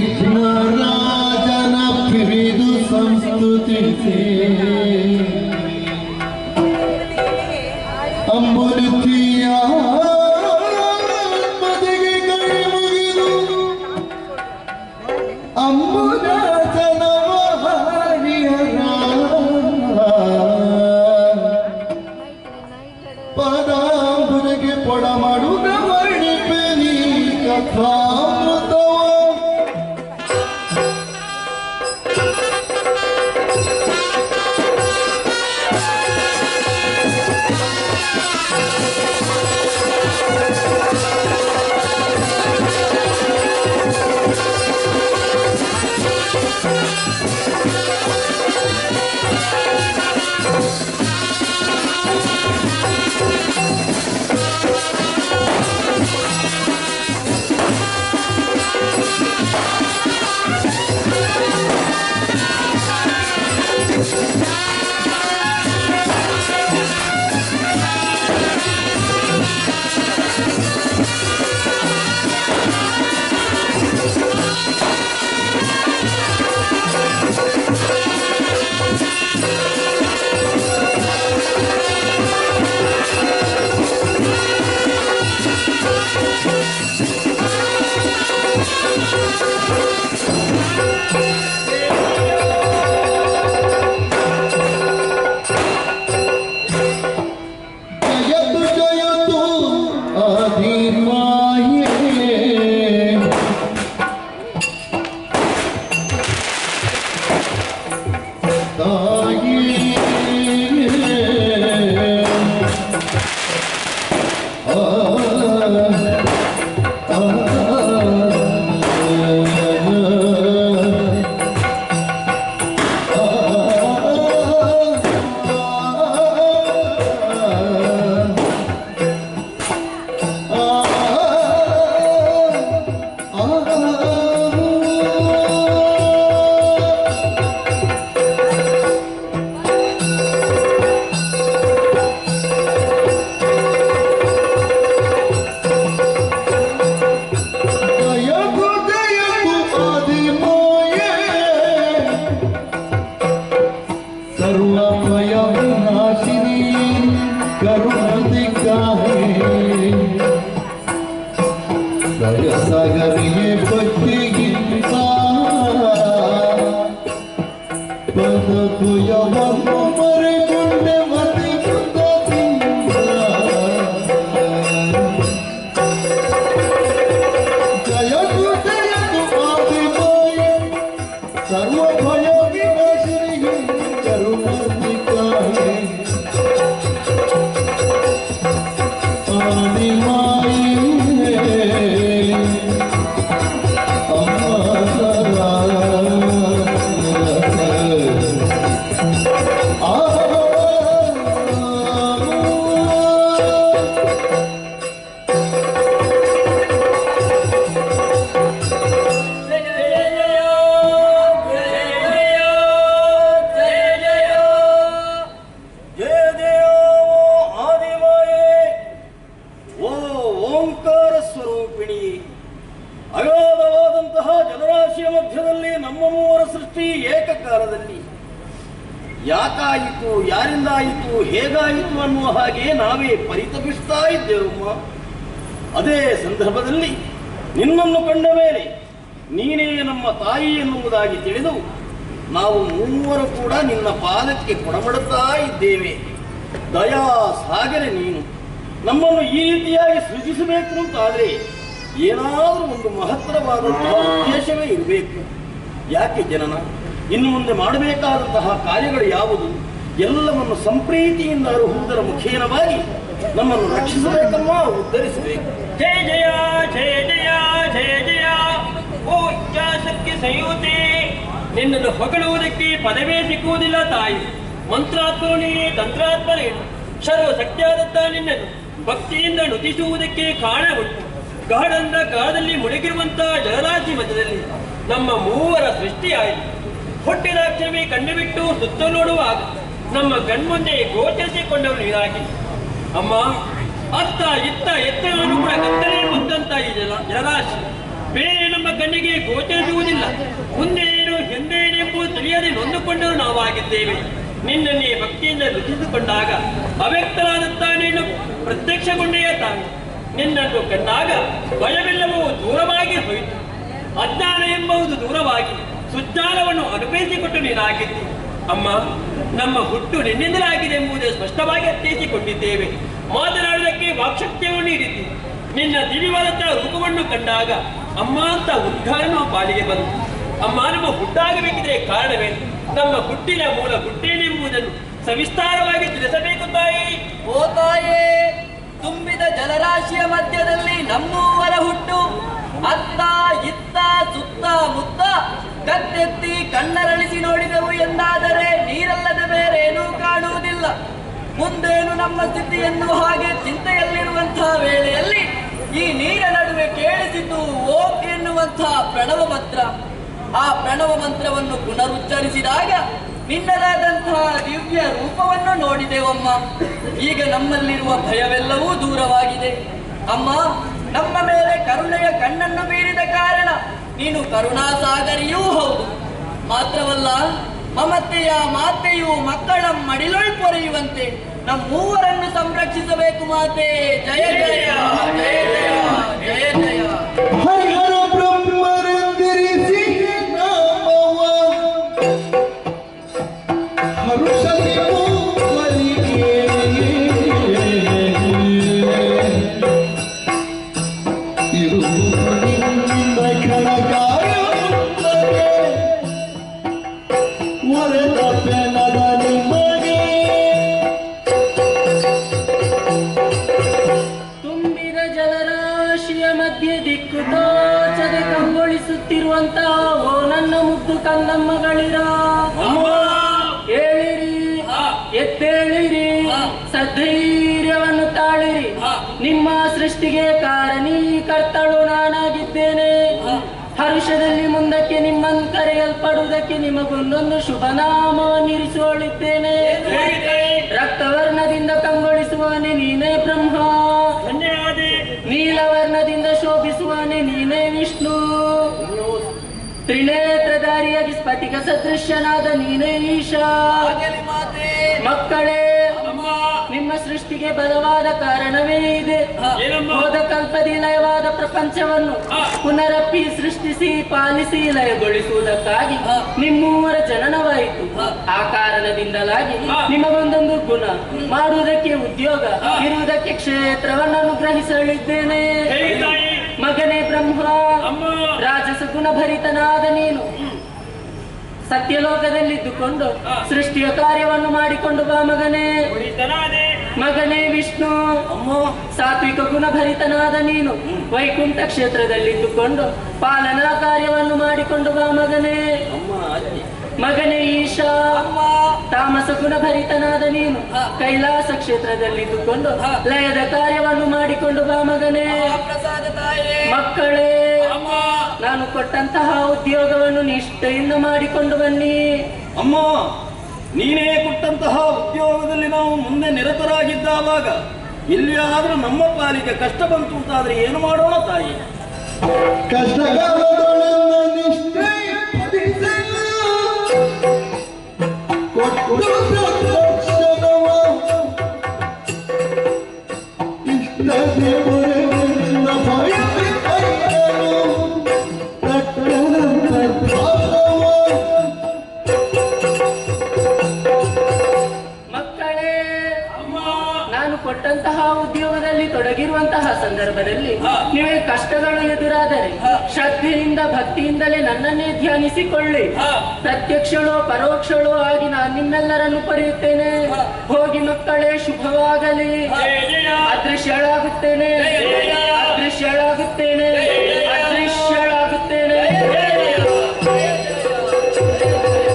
विघ्नराजन प्रिदु संस्तुतिसे अम्बुलुतिया मदिगे अम्बुल ಓಂಕಾರ ಸ್ವರೂಪಿಣಿ. ಅಗಾಧವಾದಂತಹ ಜಲರಾಶಿಯ ಮಧ್ಯದಲ್ಲಿ ನಮ್ಮ ಮೂವರ ಸೃಷ್ಟಿ ಏಕಕಾಲದಲ್ಲಿ. ಯಾಕಾಯಿತು, ಯಾರಿಂದಾಯಿತು, ಹೇಗಾಯಿತು ಅನ್ನುವ ಹಾಗೆ ನಾವೇ ಪರಿತಪಿಸ್ತಾ ಇದ್ದೇವಮ್ಮ. ಅದೇ ಸಂದರ್ಭದಲ್ಲಿ ನಿನ್ನನ್ನು ಕಂಡ ಮೇಲೆ ನೀನೇ ನಮ್ಮ ತಾಯಿ ಎನ್ನುವುದಾಗಿ ತಿಳಿದು ನಾವು ಮೂವರು ಕೂಡ ನಿನ್ನ ಪಾದಕ್ಕೆ ಕೊಡಬಡುತ್ತಾ ಇದ್ದೇವೆ. ದಯಾ ಸಾಗರೆ ನೀನು. ನಮ್ಮನ್ನು ಈ ರೀತಿಯಾಗಿ ಸೃಜಿಸಬೇಕು ಅಂತಾದರೆ ಏನಾದರೂ ಒಂದು ಮಹತ್ತರವಾದಂತಹ ಉದ್ದೇಶವೇ ಇರಬೇಕು. ಯಾಕೆ ಜನನ? ಇನ್ನು ಮುಂದೆ ಮಾಡಬೇಕಾದಂತಹ ಕಾರ್ಯಗಳು ಯಾವುದು? ಎಲ್ಲವನ್ನು ಸಂಪ್ರೀತಿಯಿಂದ ಅರುಹುವುದರ ಮುಖೇನವಾಗಿ ನಮ್ಮನ್ನು ರಕ್ಷಿಸಬೇಕಮ್ಮ ಉದ್ಧರಿಸಬೇಕು. ಜಯ ಜಯ ಜಯ ಜಯ ಜಯ ಜಯ. ಓ ಇಚ್ಛಾಶಕ್ತಿ ಸಂಯುತೆ. ನಿನ್ನನ್ನು ಹೊಗಳುವುದಕ್ಕೆ ಪದವೇ ಸಿಕ್ಕುವುದಿಲ್ಲ ತಾಯಿ. ಮಂತ್ರಾತ್ಮನೇ ತಂತ್ರಾತ್ಮನೇ. ಸರ್ವಶಕ್ತಿಯಾದಂತ ನಿನ್ನನ್ನು. ಭಕ್ತಿಯಿಂದ ನುತಿಸುವುದಕ್ಕೆ ಕಾರಣ ಉಂಟು. ಗಾಢಂದ ಗಾಢದಲ್ಲಿ ಮುಳುಗಿರುವಂತಹ ಜಲರಾಶಿ ಮಧ್ಯದಲ್ಲಿ ನಮ್ಮ ಮೂವರ ಸೃಷ್ಟಿಯಾಯಿತು. ಹೊಟ್ಟೆದಾಕ್ಷವೇ ಕಣ್ಣುಬಿಟ್ಟು ಸುತ್ತ ನೋಡುವಾಗ ನಮ್ಮ ಕಣ್ಮುಂದೆ ಗೋಚರಿಸಿಕೊಂಡವರು ನೀರಾಗಿ. ಅಮ್ಮ, ಅತ್ತ, ಇತ್ತ ಎತ್ತರವನ್ನು ಕೂಡ ಕತ್ತಲೆ ಬಂದಂತ ಈ ಜಲ, ಜಲರಾಶಿ. ಬೇರೆ ನಮ್ಮ ಕಣ್ಣಿಗೆ ಗೋಚರಿಸುವುದಿಲ್ಲ. ಮುಂದೆ ಏನು, ಹಿಂದೆ ಏನೆಂಬುದು ತಿಳಿಯದೆ ನೊಂದುಕೊಂಡರು ನಾವಾಗಿದ್ದೇವೆ. ನಿನ್ನನ್ನೇ ಭಕ್ತಿಯಿಂದ ರುಚಿಸಿಕೊಂಡಾಗ ಅವ್ಯಕ್ತರಾದಂತಾನೆ ಪ್ರತ್ಯಕ್ಷಗೊಂಡೇ ತಾನು. ನಿನ್ನನ್ನು ಕಂಡಾಗ ಭಯವೆಲ್ಲವೂ ದೂರವಾಗಿ ಹೋಯಿತು. ಅಜ್ಞಾನ ಎಂಬುದು ದೂರವಾಗಿ ಸುಜ್ಞಾನವನ್ನು ಅನುಭವಿಸಿಕೊಟ್ಟು ನೀನಾಗಿದ್ದಿ. ಅಮ್ಮ, ನಮ್ಮ ಹುಟ್ಟು ನಿನ್ನಿಂದಲಾಗಿದೆ ಎಂಬುದೇ ಸ್ಪಷ್ಟವಾಗಿ ಅರ್ಥೈಸಿಕೊಂಡಿದ್ದೇವೆ. ಮಾತನಾಡುವುದಕ್ಕೆ ವಾಕ್ಶಕ್ತಿಯನ್ನು ನೀಡಿದ್ದಿ. ನಿನ್ನ ದಿವ್ಯವಾದಂತಹ ರೂಪವನ್ನು ಕಂಡಾಗ ಅಮ್ಮ ಅಂತ ನಮ್ಮ ಪಾಲಿಗೆ ಬಂತು ಅಮ್ಮ, ನಮ್ಮ ಹುಟ್ಟಾಗಬೇಕಿದ್ರೆ ಕಾರಣವೇನು? ನಮ್ಮ ಹುಟ್ಟಿನ ಮೂಲ ಹುಟ್ಟೇನೆಂಬುದನ್ನು ಸವಿಸ್ತಾರವಾಗಿ ತಿಳಿಸಬೇಕು ತಾಯಿ. ಓ ತಾಯೇ, ತುಂಬಿದ ಜಲರಾಶಿಯ ಮಧ್ಯದಲ್ಲಿ ನಮ್ಮೂವರ ಹುಟ್ಟು. ಅತ್ತ, ಇತ್ತ, ಸುತ್ತ, ಮುತ್ತ ಕತ್ತೆತ್ತಿ ಕಣ್ಣರಳಿಸಿ ನೋಡಿದೆವು ಎಂದಾದರೆ ನೀರಲ್ಲದ ಬೇರೆ ಏನೂ ಕಾಣುವುದಿಲ್ಲ. ಮುಂದೇನು ನಮ್ಮ ಸ್ಥಿತಿಯನ್ನು ಹಾಗೆ ಚಿಂತೆಯಲ್ಲಿರುವಂತಹ ವೇಳೆಯಲ್ಲಿ ಈ ನೀರ ನಡುವೆ ಕೇಳಿಸಿದ್ದು ಓಂ ಎನ್ನುವಂತಹ ಪ್ರಣವ ಮಂತ್ರ ಆ ಪ್ರಣವ ಮಂತ್ರವನ್ನು ಪುನರುಚ್ಚರಿಸಿದಾಗ ನಿನ್ನದಾದಂತಹ ದಿವ್ಯ ರೂಪವನ್ನು ನೋಡಿದೆವಮ್ಮ. ಈಗ ನಮ್ಮಲ್ಲಿರುವ ಭಯವೆಲ್ಲವೂ ದೂರವಾಗಿದೆ. ಅಮ್ಮ, ನಮ್ಮ ಮೇಲೆ ಕರುಣೆಯ ಕಣ್ಣನ್ನು ಬೀರಿದ ಕಾರಣ ನೀನು ಕರುಣಾಸಾಗರಿಯೂ ಹೌದು. ಮಾತ್ರವಲ್ಲ, ಮಮತೆಯ ಮಾತೆಯು ಮಕ್ಕಳ ಮಡಿಲೊಳ್ ಪೊರೆಯುವಂತೆ ನಮ್ಮೂವರನ್ನು ಸಂರಕ್ಷಿಸಬೇಕು ಮಾತೆ. ಜಯ ಜಯ ಜಯ ಜಯ ಜಯ ಜಯ. ಸಧೈರ್ಯವನ್ನು ತಾಳಿರಿ. ನಿಮ್ಮ ಸೃಷ್ಟಿಗೆ ಕಾರಣೀಕರ್ತಳು ನಾನಾಗಿದ್ದೇನೆ. ಹರುಷದಲ್ಲಿ ಮುಂದಕ್ಕೆ ನಿಮ್ಮನ್ನು ಕರೆಯಲ್ಪಡುವುದಕ್ಕೆ ನಿಮಗೊಂದೊಂದು ಶುಭ ನಾಮವನ್ನಿರಿಸಿಕೊಳ್ಳಿದ್ದೇನೆ ರಕ್ತವರ್ಣದಿಂದ ಕಂಗೊಳಿಸುವನೆ ನೀನೇ ಬ್ರಹ್ಮ. ನೀಲವರ್ಣದಿಂದ ಶೋಭಿಸುವನೆ ನೀನೇ ವಿಷ್ಣು. ತ್ರಿನೇತ್ರಧಾರಿಯಾಗಿ ಸ್ಫಟಿಕ ಸದೃಶ್ಯನಾದ ನೀನೇ ಈಶಾ. ಮಕ್ಕಳೇ ಸೃಷ್ಟಿಗೆ ಬಲವಾದ ಕಾರಣವೇ ಇದೆ? ಹೋದ ಕಲ್ಪದಿ ಲಯವಾದ ಪ್ರಪಂಚವನ್ನು ಪುನರಪ್ಪಿ ಸೃಷ್ಟಿಸಿ ಪಾಲಿಸಿ ಲಯಗೊಳಿಸುವುದಕ್ಕಾಗಿ ನಿಮ್ಮೂವರ ಜನನವಾಯಿತು. ಆ ಕಾರಣದಿಂದಲಾಗಿ. ನಿಮಗೊಂದೊಂದು ಗುಣ. ಮಾಡುವುದಕ್ಕೆ ಉದ್ಯೋಗ ಇರುವುದಕ್ಕೆ ಕ್ಷೇತ್ರವನ್ನು ಅನುಗ್ರಹಿಸಲಿದ್ದೇನೆ. ಮಗನೇ ಬ್ರಹ್ಮ. ರಾಜಸ ಗುಣಭರಿತನಾದ ನೀನು. ಸತ್ಯಲೋಕದಲ್ಲಿದ್ದುಕೊಂಡು. ಸೃಷ್ಟಿಯ ಕಾರ್ಯವನ್ನು ಮಾಡಿಕೊಂಡು ಬಾ ಮಗನೇ. ಮಗನೇ ವಿಷ್ಣು. ಸಾತ್ವಿಕ ಗುಣಭರಿತನಾದ ನೀನು. ವೈಕುಂಠ ಕ್ಷೇತ್ರದಲ್ಲಿದ್ದುಕೊಂಡು ಪಾಲನಾ ಕಾರ್ಯವನ್ನು ಮಾಡಿಕೊಂಡು ಬಾ ಮಗನೇ. ಮಗನೇ ಈಶಾ. ತಾಮಸ ಗುಣಭರಿತನಾದ ನೀನು. ಕೈಲಾಸ ಕ್ಷೇತ್ರದಲ್ಲಿದ್ದುಕೊಂಡು ಲಯದ ಕಾರ್ಯವನ್ನು ಮಾಡಿಕೊಂಡು ಬಾ ಮಗನೇ. ಮಕ್ಕಳೇ. ನಾನು ಕೊಟ್ಟಂತಹ ಉದ್ಯೋಗವನ್ನು ನಿಷ್ಠೆಯಿಂದ ಮಾಡಿಕೊಂಡು ಬನ್ನಿ. ಅಮ್ಮ ನೀನೇ ಕೊಟ್ಟಂತಹ ಉದ್ಯೋಗದಲ್ಲಿ ನಾವು ಮುಂದೆ ನಿರತರಾಗಿದ್ದಾವಾಗ ಎಲ್ಲಿಯಾದರೂ ನಮ್ಮ ಪಾಲಿಗೆ ಕಷ್ಟ ಬಂತು ಅಂತಾದ್ರೆ ಏನು ಮಾಡೋಣ ತಾಯಿ? ಕಷ್ಟ ಕೊಟ್ಟು ನೀವೇ ಕಷ್ಟಗಳು ಎದುರಾದರೆ ಶ್ರದ್ಧೆಯಿಂದ ಭಕ್ತಿಯಿಂದಲೇ ನನ್ನನ್ನೇ ಧ್ಯಾನಿಸಿಕೊಳ್ಳಿ. ಪ್ರತ್ಯಕ್ಷಳೋ ಪರೋಕ್ಷಳೋ ಆಗಿ ನಾನು ನಿಮ್ಮೆಲ್ಲರನ್ನು ಪಡೆಯುತ್ತೇನೆ. ಹೋಗಿ ಮಕ್ಕಳೇ ಶುಭವಾಗಲಿ. ಅದೃಶ್ಯಳಾಗುತ್ತೇನೆ. ಅದೃಶ್ಯಳಾಗುತ್ತೇನೆ.